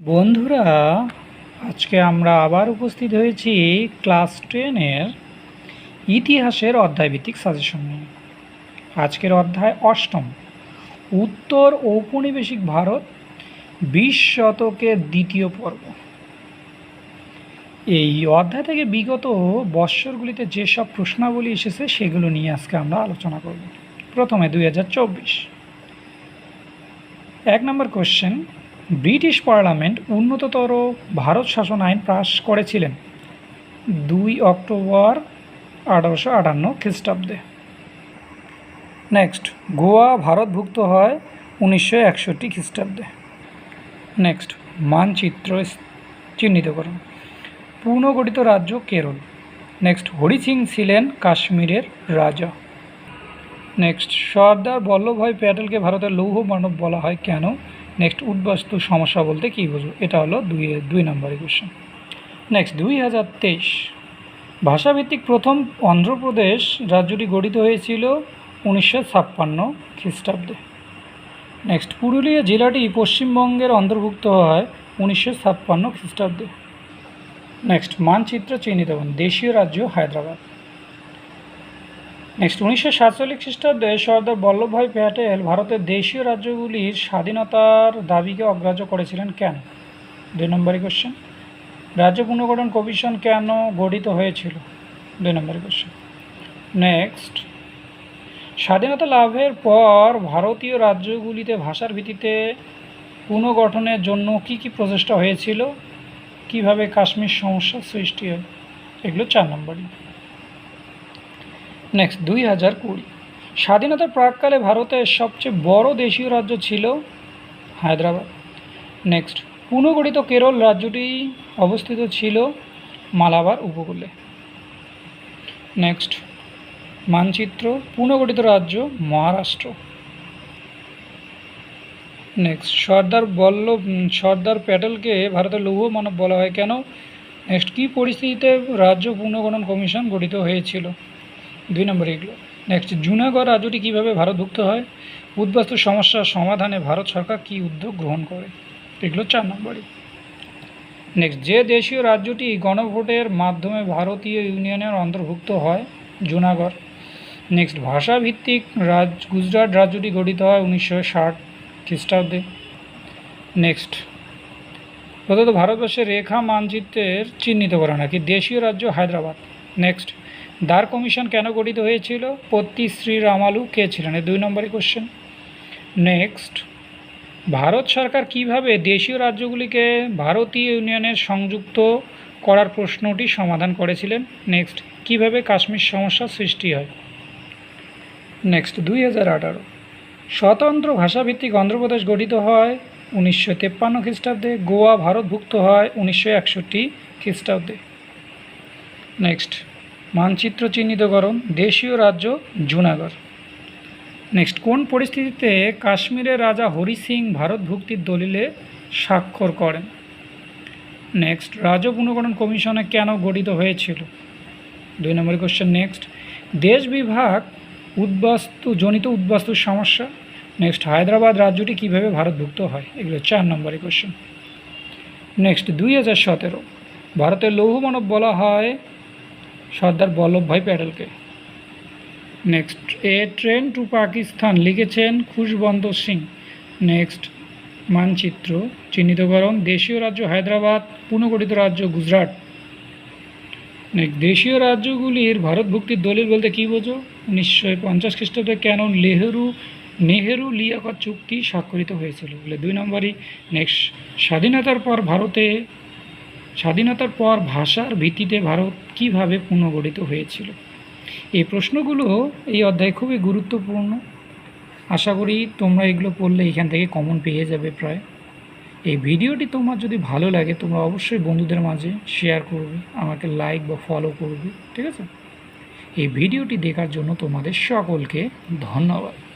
বন্ধুরা, আজকে আমরা আবার উপস্থিত হয়েছি ক্লাস টেনের ইতিহাসের অধ্যায়ভিত্তিক সাজেশন নিয়ে। আজকের অধ্যায় অষ্টম, উত্তর ঔপনিবেশিক ভারত বিশ শতকের দ্বিতীয় পর্ব। এই অধ্যায় থেকে বিগত বৎসরগুলিতে যেসব প্রশ্নাবলী এসেছে, সেগুলো নিয়ে আজকে আমরা আলোচনা করব। প্রথমে দুই এক নম্বর কোশ্চেন ব্রিটিশ পার্লামেন্ট উন্নততর ভারত শাসন আইন পাস করেছিলেন দুই অক্টোবর আঠারোশো আটান্ন খ্রিস্টাব্দে। নেক্সট গোয়া ভারতভুক্ত হয় উনিশশো একষট্টি খ্রিস্টাব্দে। নেক্সট মানচিত্র চিহ্নিত করুন পুনর্গঠিত রাজ্য কেরল। নেক্সট হরি সিং ছিলেন কাশ্মীরের রাজা। নেক্সট সর্দার বল্লভভাই প্যাটেলকে ভারতের লৌহ মানব বলা হয়। কেন? নেক্সট উদ্বাস্তু সমস্যা বলতে কী বুঝব? এটা হলো দুই দুই নম্বরের কোশ্চেন নেক্সট দুই হাজার তেইশ ভাষাভিত্তিক প্রথম অন্ধ্রপ্রদেশ রাজ্যটি গঠিত হয়েছিল উনিশশো ছাপ্পান্ন খ্রিস্টাব্দে। নেক্সট পুরুলিয়া জেলাটি পশ্চিমবঙ্গের অন্তর্ভুক্ত হয় উনিশশো ছাপ্পান্ন খ্রিস্টাব্দে। নেক্সট মানচিত্র চিহ্নিত দেশীয় রাজ্য হায়দ্রাবাদ। নেক্সট, উনিশশো সাতচল্লিশ খ্রিস্টাব্দে সর্দার বল্লভভাই প্যাটেল ভারতের দেশীয় রাজ্যগুলির স্বাধীনতার দাবিকে অগ্রাহ্য করেছিলেন কেন? দুই নম্বরই কোশ্চেন রাজ্য পুনর্গঠন কমিশন কেন গঠিত হয়েছিল? দুই নম্বর কোশ্চেন নেক্সট স্বাধীনতা লাভের পর ভারতীয় রাজ্যগুলিতে ভাষার ভিত্তিতে পুনর্গঠনের জন্য কী কী প্রচেষ্টা হয়েছিল? কীভাবে কাশ্মীর সমস্যার সৃষ্টি হয়? এগুলো চার নম্বরই নেক্সট দুই হাজার কুড়ি। স্বাধীনতার প্রাককালে ভারতের সবচেয়ে বড় দেশীয় রাজ্য ছিল হায়দ্রাবাদ। নেক্সট পুনর্গঠিত কেরল রাজ্যটি অবস্থিত ছিল মালাবার উপকূলে। নেক্সট মানচিত্র, পুনর্গঠিত রাজ্য মহারাষ্ট্র। নেক্সট সর্দার বল্লভ সর্দার প্যাটেলকে ভারতের লৌহ মানব বলা হয়। কেন? নেক্সট কী পরিস্থিতিতে রাজ্য পুনর্গঠন কমিশন গঠিত হয়েছিল? দুই নম্বর এগুলো। নেক্সট জুনাগড় রাজ্যটি কীভাবে ভারতভুক্ত হয়? উদ্বাস্তু সমস্যার সমাধানে ভারত সরকার কী উদ্যোগ গ্রহণ করে? এগুলো চার নম্বরই। নেক্সট যে দেশীয় রাজ্যটি গণভোটের মাধ্যমে ভারতীয় ইউনিয়নের অন্তর্ভুক্ত হয়, জুনাগড়। নেক্সট ভাষাভিত্তিক রাজ, গুজরাট রাজ্যটি গঠিত হয় উনিশশো ষাট খ্রিস্টাব্দে। নেক্সট প্রদত্ত ভারতবর্ষের রেখা মানচিত্রের চিহ্নিত করা নাকি দেশীয় রাজ্য হায়দ্রাবাদ। নেক্সট দ্বার কমিশন কেন গঠিত হয়েছিল? পত্তি শ্রী রামালু কে ছিলেন? দুই নম্বরই কোশ্চেন নেক্সট ভারত সরকার কীভাবে দেশীয় রাজ্যগুলিকে ভারতীয় ইউনিয়নের সংযুক্ত করার প্রশ্নটি সমাধান করেছিলেন? নেক্সট কীভাবে কাশ্মীর সমস্যার সৃষ্টি হয়? নেক্সট দুই হাজার আঠারো, স্বতন্ত্র ভাষাভিত্তিক অন্ধ্রপ্রদেশ গঠিত হয় উনিশশো তেপ্পান্ন খ্রিস্টাব্দে, গোয়া ভারতভুক্ত হয় উনিশশো একষট্টি খ্রিস্টাব্দে। নেক্সট মানচিত্র চিহ্নিতকরণ দেশীয় রাজ্য জুনাগড়। নেক্সট কোন পরিস্থিতিতে কাশ্মীরের রাজা হরি সিং ভারতভুক্তির দলিলে স্বাক্ষর করেন? নেক্সট রাজ্য পুনর্গঠন কমিশনে কেন গঠিত হয়েছিল? দুই নম্বর কোশ্চেন নেক্সট দেশ বিভাগ উদ্বাস্তু, জনিত উদ্বাস্তুর সমস্যা? নেক্সট হায়দ্রাবাদ রাজ্যটি কীভাবে ভারতভুক্ত হয়? এগুলো চার নম্বরের কোশ্চেন নেক্সট দুই হাজার সতেরো, ভারতের লৌহ মানব বলা হয় Sardar Vallabhbhai প্যাটেলকে। Next a train to Pakistan লিখেছেন খুশবন্ত সিং। নেক্সট মানচিত্র, চিহ্নিতকরণ, দেশীয় রাজ্য হায়দ্রাবাদ পুনর্গঠিত রাজ্য গুজরাট। দেশীয় রাজ্যগুলির ভারতভুক্তির দলিল বলতে কী বোঝো? উনিশশো পঞ্চাশ খ্রিস্টাব্দে কেন নেহেরু নেহেরু লিয়াকত চুক্তি স্বাক্ষরিত হয়েছিল। বলে দুই নম্বরই। নেক্সট স্বাধীনতার পর ভারতে স্বাধীনতার পর ভাষার ভিত্তিতে ভারত কীভাবে পুনর্গঠিত হয়েছিল? এই প্রশ্নগুলো এই অধ্যায় খুবই গুরুত্বপূর্ণ। আশা করি তোমরা এগুলো পড়লে এখান থেকে কমন পেয়ে যাবে প্রায়। এই ভিডিওটি তোমার যদি ভালো লাগে, তোমরা অবশ্যই বন্ধুদের মাঝে শেয়ার করবে, আমাকে লাইক বা ফলো করবে, ঠিক আছে? এই ভিডিওটি দেখার জন্য তোমাদের সকলকে ধন্যবাদ।